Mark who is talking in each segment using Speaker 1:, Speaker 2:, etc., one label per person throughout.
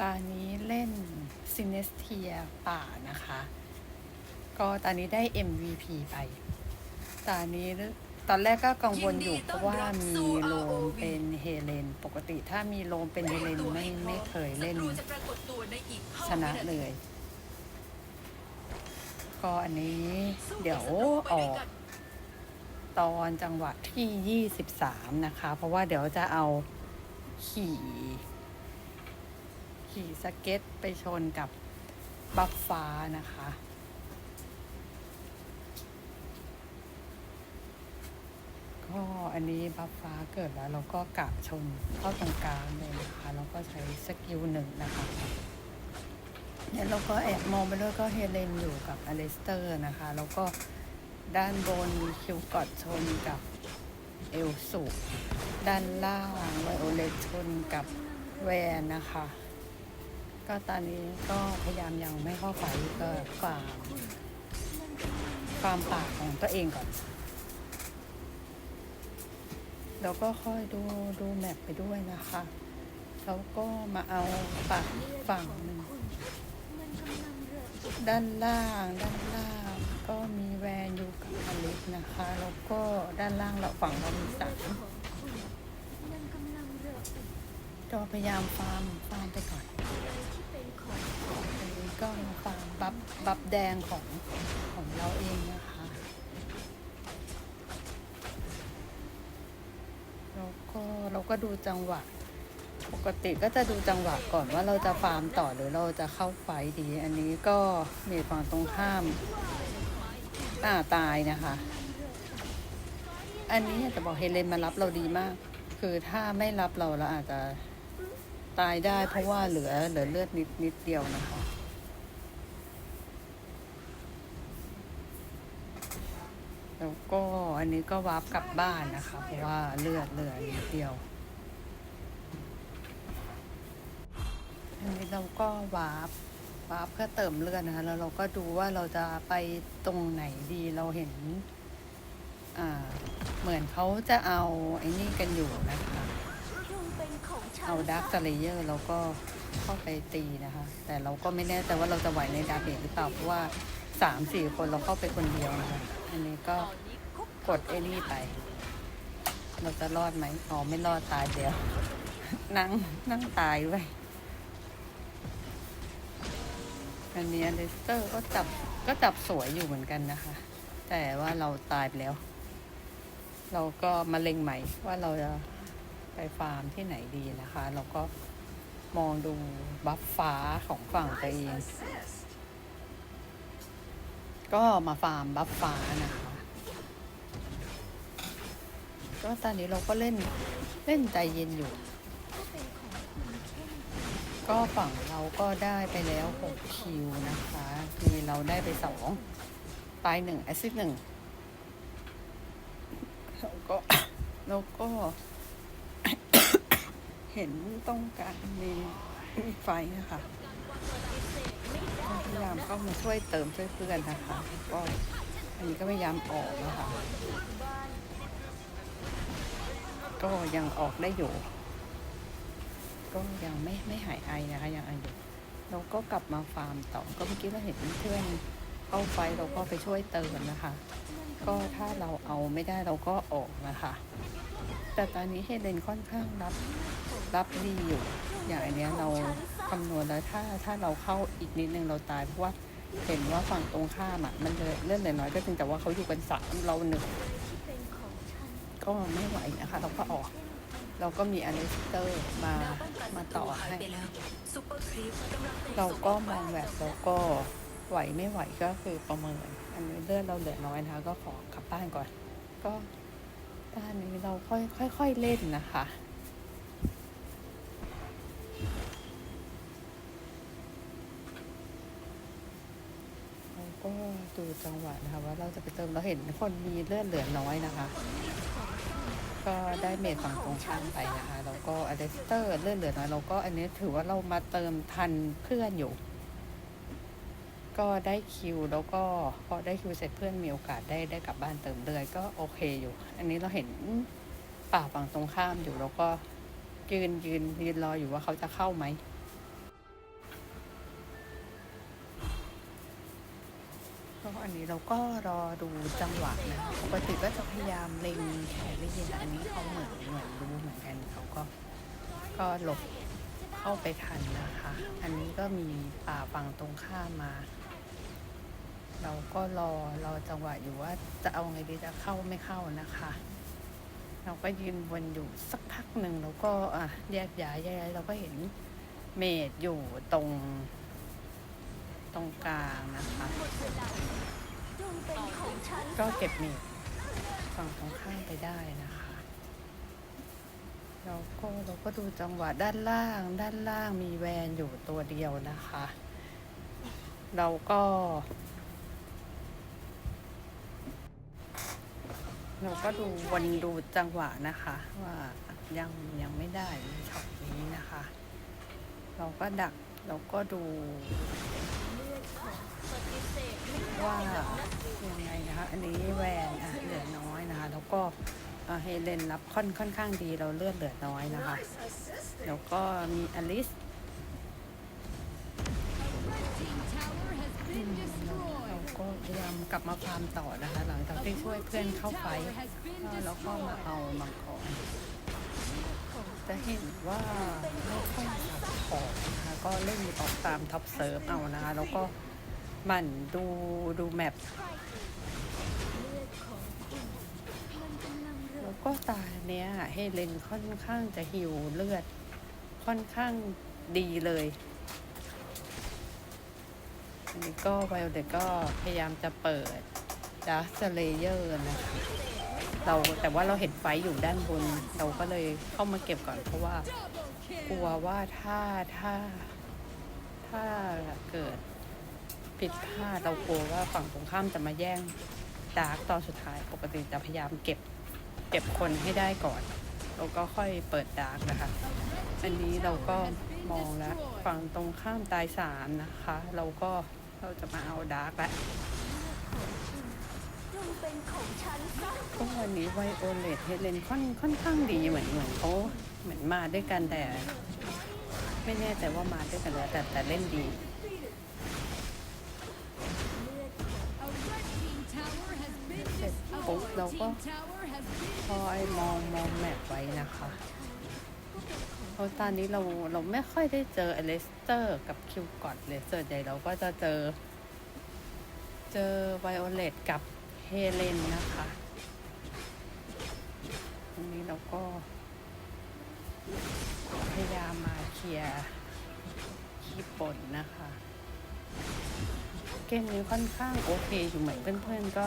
Speaker 1: ตอนนี้เล่นซินเนสเทียป่านะคะ ก็ตอนนี้ได้ MVP ไป ตอนนี้ตอนแรกก็กังวลอยู่เพราะว่ามีโลมเป็นเฮเลน ปกติถ้ามีโลมเป็นเฮเลนไม่ไม่เคยเล่นชนะเลย ก็อันนี้เดี๋ยวออก ตอนจังหวะที่ 23 นะคะ เพราะว่าเดี๋ยวจะเอาขี่ ขี่สเก็ตไปชนกับบัฟฟ้านะคะ ก็อันนี้บัฟฟ้าเกิดแล้วเราก็กะชนเข้าตรงกลางเลยนะคะแล้วก็ใช้สกิลหนึ่งนะคะเนี่ยเราก็แอบมองไปด้วยก็เฮเลนอยู่กับอเลสเตอร์นะคะ แล้วก็ด้านบนคิวกอดชนกับเอลสุด้านล่างไวโอเลตชนกับแวนนะคะ ก็ตอนนี้ก็พยายามยังไม่เข้าไฟก็ฟาร์มฟามป่าของตัวเองก่อน แล้วก็ค่อยดูดูแมปไปด้วยนะคะ แล้วก็มาเอาฝั่งฝั่งหนึ่งด้านล่างด้านล่างก็มีแวนอยู่กับอลิสนะคะ แล้วก็ด้านล่างเราฝั่งเรามีสามก็พยายามฟาร์มฟาร์มไปก่อน ก็มาฟาร์มบัฟบัฟแดงของของเราเองนะคะแล้วก็เราก็ดูจังหวะ ปกติก็จะดูจังหวะก่อนว่าเราจะฟาร์มต่อหรือเราจะเข้าไฟดี อันนี้ก็มีฝั่งตรงข้ามอ่าตายนะคะ อันนี้จะบอกเฮเลนมารับเราดีมาก คือถ้าไม่รับเราเราอาจจะตายได้เพราะว่าเหลือเหลือเลือดนิดนิดเดียวนะคะ แล้วก็อันนี้ก็วาร์ปกลับบ้านนะคะ เพราะว่าเลือดเหลือนิดเดียว อันนี้เราก็วาร์ปวาร์ปเพื่อเติมเลือดนะคะ แล้วเราก็ดูว่าเราจะไปตรงไหนดีเราเห็น อ่า เหมือนเขาจะเอาไอ้นี่กันอยู่นะคะ เอาดาร์คสเลเยอร์เราก็เข้าไปตีนะคะ แต่เราก็ไม่แน่ใจว่าเราจะไหวในดาเมจหรือเปล่าเพราะว่า สามสี่คนเราเข้าไปคนเดียวนะคะอันนี้ก็กดไอ้นี่ไป เราจะรอดไหมอ๋อไม่รอดตายเดียว นั่งนั่งตายไว้ยอันนี้เลสเตอร์ก็จับก็จับสวยอยู่เหมือนกันนะคะ แต่ว่าเราตายไปแล้ว เราก็มาเล็งใหม่ว่าเราจะไปฟาร์มที่ไหนดีนะคะ เราก็มองดูบัฟฟ้าของฝั่งตัวเอง ก็มาฟาร์มบัฟฟ้านะคะก็ตอนนี้เราก็เล่นเล่นใจเย็นอยู่ ก็ฝั่งเราก็ได้ไปแล้ว 6 คิวนะคะมีเราได้ไปสองตายหนึ่งแอซิสหนึ่งแล้วก็แล้วก็ เห็นต้องการมีมีไฟนะคะ พยายามเข้ามาช่วยเติมช่วยเพื่อนนะคะ ก็อันนี้ก็พยายามออกนะคะ ก็ยังออกได้อยู่ ก็ยังไม่ไม่หายไอนะคะยังไออยู่เราก็กลับมาฟาร์มต่อ ก็เมื่อกี้เราเห็นเพื่อนเข้าไฟเราก็ไปช่วยเติมนะคะ ก็ถ้าเราเอาไม่ได้เราก็ออกนะคะ แต่ตอนนี้เฮเลนค่อนข้างรับรับดีอยู่ อย่างอันเนี้ยเรา คำนวณแล้วถ้าถ้าเราเข้าอีกนิดนึงเราตายเพราะว่าเห็นว่าฝั่งตรงข้ามอะมันเลยเลื่อนเลือน้อยก็จริงแต่ว่าเขาอยู่กันสามเราหนึ่งก็ไม่ไหวนะคะ เราก็ออก เราก็มีอเลสเตอร์มามา
Speaker 2: ต่
Speaker 1: อให้
Speaker 2: เรา
Speaker 1: ก็มองแบบแล้วก็ไหวไม่ไหวก็คือประเมิน อันนี้เลือดเราเหลือน้อยนะคะก็ขอกลับบ้านก่อน ก็ด้านนี้เราค่อยค่อยๆเล่นนะคะ เราก็ ดูจังหวะนะคะว่าเราจะไปเติมเราเห็นคนมีเลือดเหลือน้อยนะคะ ก็ได้เมทฝั่งตรงข้ามไปนะคะแล้วก็อเดสเตอร์เลื่อนเหลือน้อยเราก็อันนี้ถือว่าเรามาเติมทันเพื่อนอยู่ ก็ได้คิวแล้วก็พอได้คิวเสร็จเพื่อนมีโอกาสได้ได้กลับบ้านเติมเลือดก็โอเคอยู่ อันนี้เราเห็นป่าฝั่งตรงข้ามอยู่แล้วก็ยืนยืนยืนรออยู่ว่าเขาจะเข้าไหม ก็อันนี้เราก็รอดูจังหวะนะปกติก็จะพยายามเล็งแครี่นะอันนี้เขาเหมือนเหมือนรู้เหมือนกันเขาก็ก็หลบเข้าไปทันนะคะ อันนี้ก็มีป่าฝั่งตรงข้ามมา เราก็รอรอจังหวะอยู่ว่าจะเอาไงดีจะเข้าไม่เข้านะคะ เราก็ยืนวนอยู่สักพักหนึ่งเราก็อะแยกย้ายแยกย้ายเราก็เห็นเมดอยู่ตรง ตรงกลางนะคะก็เก็บเมดฝั่งตรงข้ามไปได้นะคะเราก็เราก็ดูจังหวะด้านล่าง ด้านล่างมีแวนอยู่ตัวเดียวนะคะ เราก็ เราก็ดูวนดูจังหวะนะคะ ว่ายังยังไม่ได้ช็อตนี้นะคะ เราก็ดักเราก็ดู ว่ายังไงนะคะ อันนี้แวนอะเหลือน้อยนะคะ แล้วก็เฮเลนรับค่อนค่อนข้างดีเราเลือดเหลือน้อยนะคะ แล้วก็มีอลิสเราก็พยายามกลับมาฟาร์มต่อนะคะ หลังจากที่ช่วยเพื่อนเข้าไฟท์แล้วก็มาเอามังกรจะเห็นว่าไม่ค่อยสับของนะคะก็เล่นออกตามท็อปเซิร์ฟเอานะคะแล้วก็ หมั่นดูดูแมปแล้วก็ตาเนี้ยเฮเลนค่อนข้างจะหิวเลือด ค่อนข้างดีเลย อันนี้ก็ไวโอเด็กก็พยายามจะเปิดดัสเลเยอร์นะเราแต่ว่าเราเห็นไฟอยู่ด้านบน เราก็เลยเข้ามาเก็บก่อนเพราะว่า กลัวว่าถ้าถ้า ถ้าเกิด ผิดพลาดเรากลัวว่าฝั่งตรงข้ามจะมาแย่งดาร์กตอนสุดท้ายปกติจะพยายามเก็บเก็บคนให้ได้ก่อนแล้วก็ค่อยเปิดดาร์กนะคะ อันนี้เราก็มองแล้วฝั่งตรงข้ามตายสามนะคะ เราก็เราจะมาเอาดาร์กแล้วก็วันนี้ไวโอเลตเฮเลนค่อนค่อนข้างดีเหมือนเหมือนเขาเหมือนมาด้วยกันแต่ ไม่แน่ใจว่ามาด้วยกันแล้วแต่แต่เล่นดี เราก็คอยมองมองแมปไว้นะคะเพราะตอนนี้เราเราไม่ค่อยได้เจอเอเลสเตอร์กับคิวกอดเลยส่วนใหญ่เราก็จะเจอ เจอไวโอเลตกับเฮเลนนะคะตรงนี้เราก็พยายามมาเคลียร์คีย์บนนะคะ เกมนี้ค่อนข้างโอเคอยู่เหมือนเพื่อนๆก็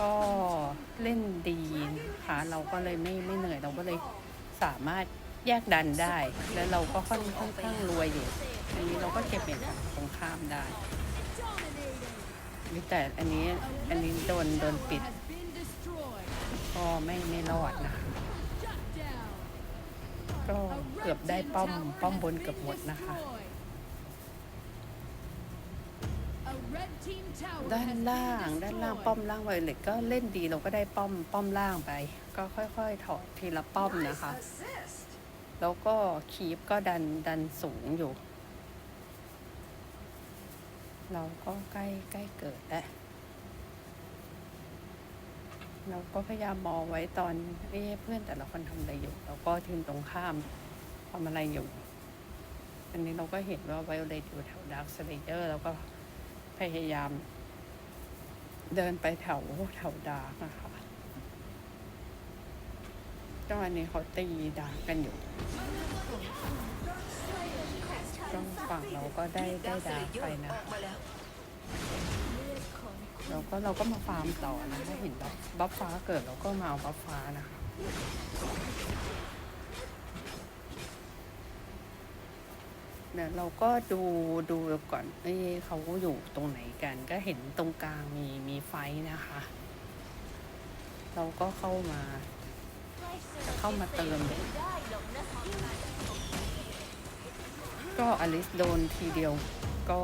Speaker 1: ก็เล่นดีนะคะเราก็เลยไม่ไม่เหนื่อยเราก็เลยสามารถแยกดันได้ แล้วเราก็ค่อนค่อนข้างรวยอยู่อันนี้เราก็เก็บเม็ดตรงข้ามได้นี่แต่อันนี้อันนี้โดนโดนปิด ก็ไม่ไม่รอดนะก็เกือบได้ป้อมป้อมบนเกือบหมดนะคะ ด้านล่างด้านล่างป้อมล่างไวเล็ตก็เล่นดีเราก็ได้ป้อมป้อมล่างไป ก็ค่อยๆถอดทีละป้อมนะคะ แล้วก็คีปก็ดันดันสูงอยู่ เราก็ใกล้ใกล้เกิดแล้วเราก็พยายามมองไว้ตอนเอ๊เพื่อนแต่ละคนทำอะไรอยู่เราก็ทีมตรงข้ามทำอะไรอยู่ อันนี้เราก็เห็นว่าไวโอเลตอยู่แถวดาร์คสเลเยอร์แล้วก็ พยายาม เดินไปแถวแถวดาร์กนะคะก็อันนี้เขาตีดาร์กกันอยู่ตรงฝั่งเราก็ได้ได้ดาร์กไปนะ
Speaker 2: แล้ว
Speaker 1: เราก็เราก็มาฟาร์มต่อนะถ้าเห็นบับัฟฟ้าเกิดเราก็มาเอาบัฟฟ้านะคะ เดี๋ยวเราก็ดูดูก่อนเอ้ยเขาอยู่ตรงไหนกัน ก็เห็นตรงกลางมีมีไฟนะคะ เราก็เข้ามา จะเข้ามาเติม ก็อลิสโดนทีเดียวก็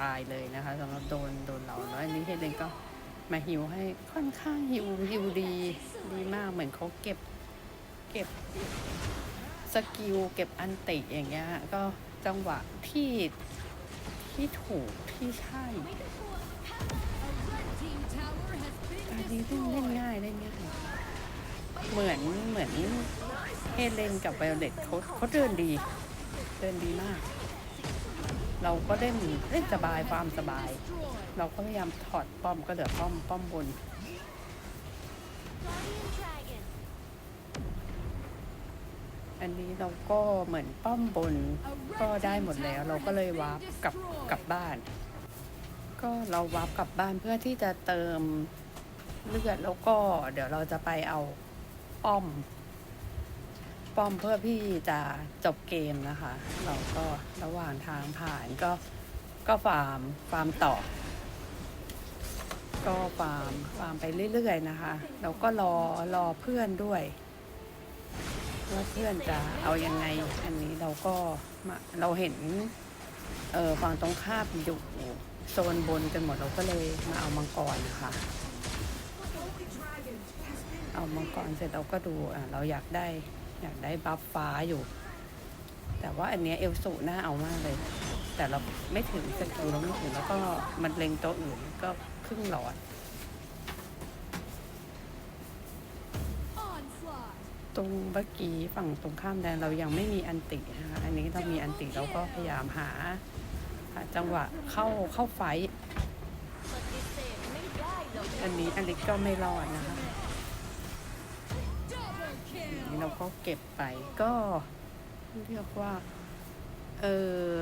Speaker 1: ตายเลยนะคะสำหรับโดนโดนเราแล้วอันนี้เฮเลนก็มาฮิวให้ค่อนข้างฮิวฮิวดีดีมากเหมือนเขาเก็บ เก็บ สกิลเก็บอันติอย่างเงี้ยก็จังหวะที่ที่ถูกที่ใช่อันนี้เล่นเล่นง่ายเล่นง่ายเหมือนเหมือนเฮเลนกับไวโอเลตเขาเขาเดินดี เดินดีมาก เราก็เล่นเล่นสบายความสบาย เราก็พยายามถอดป้อมก็เหลือป้อมป้อมบน อันนี้เราก็เหมือนป้อมบนก็ได้หมดแล้ว เราก็เลยวาร์ปกลับกลับบ้าน ก็เราวาร์ปกลับบ้านเพื่อที่จะเติมเลือดแล้วก็เดี๋ยวเราจะไปเอาป้อม ป้อมเพื่อพี่จะจบเกมนะคะ เราก็ระหว่างทางผ่านก็ก็ฟาร์มฟาร์มต่อ ก็ฟาร์มฟาร์มไปเรื่อยๆนะคะเราก็รอรอเพื่อนด้วย ว่าเพื่อนจะเอายังไง อันนี้เราก็มาเราเห็นเออฝั่งตรงข้ามอยู่โซนบนกันหมดเราก็เลยมาเอามังกรนะคะ เอามังกรเสร็จเราก็ดูอะเราอยากได้อยากได้บัฟฟ้าอยู่ แต่ว่าอันเนี้ยเอลสูน่าเอามากเลย แต่เราไม่ถึงสกิลเราไม่ถึงแล้วก็มันเล็งตัวอื่นก็ครึ่งหลอด ตรงเมื่อกี้ฝั่งตรงข้ามแดนเรายังไม่มีอันตินะคะอันนี้เรามีอันติเราก็พยายามหาหาจังหวะเข้าเข้าไฟอันนี้อลิกก็ไม่รอดนะคะอันนี้เราก็เก็บไปก็เรียกว่าเออ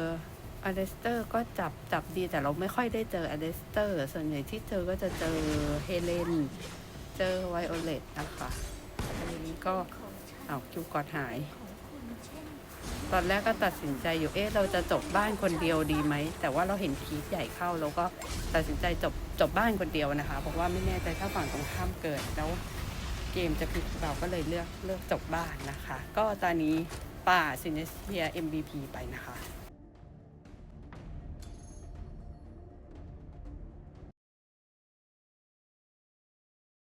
Speaker 1: อเลสเตอร์ก็จับจับดีแต่เราไม่ค่อยได้เจออเลสเตอร์ ส่วนใหญ่ที่เจอก็จะเจอเฮเลน เจอไวโอเลตนะคะอันนี้ก็ เอาคิวกอดหาย ตอนแรกก็ตัดสินใจอยู่ เอ๊ะ เราจะจบบ้านคนเดียวดีไหม แต่ว่าเราเห็นคีดใหญ่เข้าเราก็ตัดสินใจจบจบบ้านคนเดียวนะคะ เพราะว่าไม่แน่ใจถ้าฝั่งตรงข้ามเกิดแล้วเกมจะพลิกเราก็เลยเลือกเลือกจบบ้านนะคะ ก็ตอนนี้ป่าซินเนเซีย MVP ไปนะคะ